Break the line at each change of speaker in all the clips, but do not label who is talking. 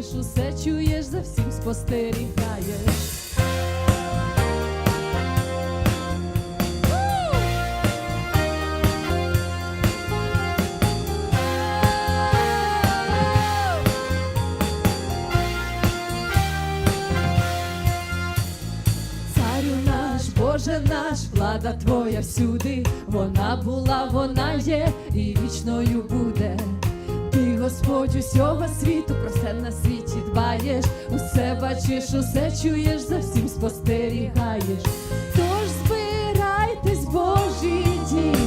бачиш, усе чуєш, за всім спостерігаєш. Боже наш, влада Твоя всюди, вона була, вона є і вічною буде. Господь, усього світу, про все на світі дбаєш, усе бачиш, усе чуєш, за всім спостерігаєш. Тож збирайтесь, Божі діти,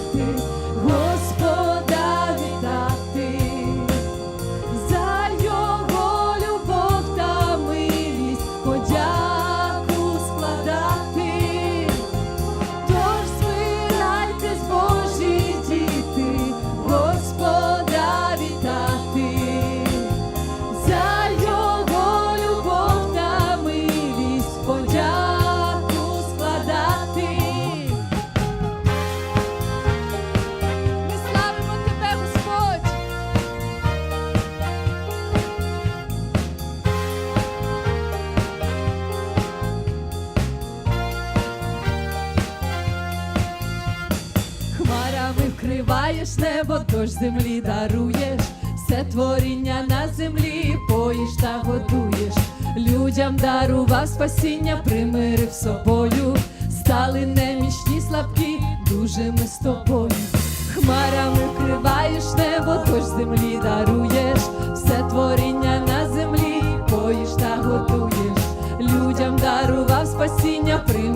Хмарами небо, дощ землі даруєш, все творіння на землі поїш та годуєш. Людям дарував спасіння, примирив собою, стали немічні слабкі, дуже ми з тобою. Хмарами вкриваєш небо, дощ землі даруєш, все творіння на землі поїш та годуєш. Людям дарував спасіння, примирив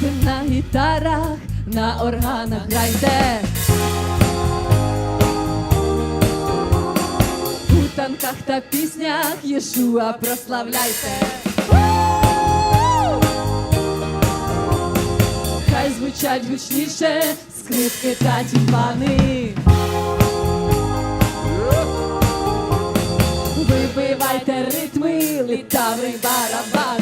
на гітарах, на органах грайте. У танках та піснях Єшуа прославляйте. Хай звучать гучніше скрипки та тімпани. Вибивайте ритми, літаври барабани.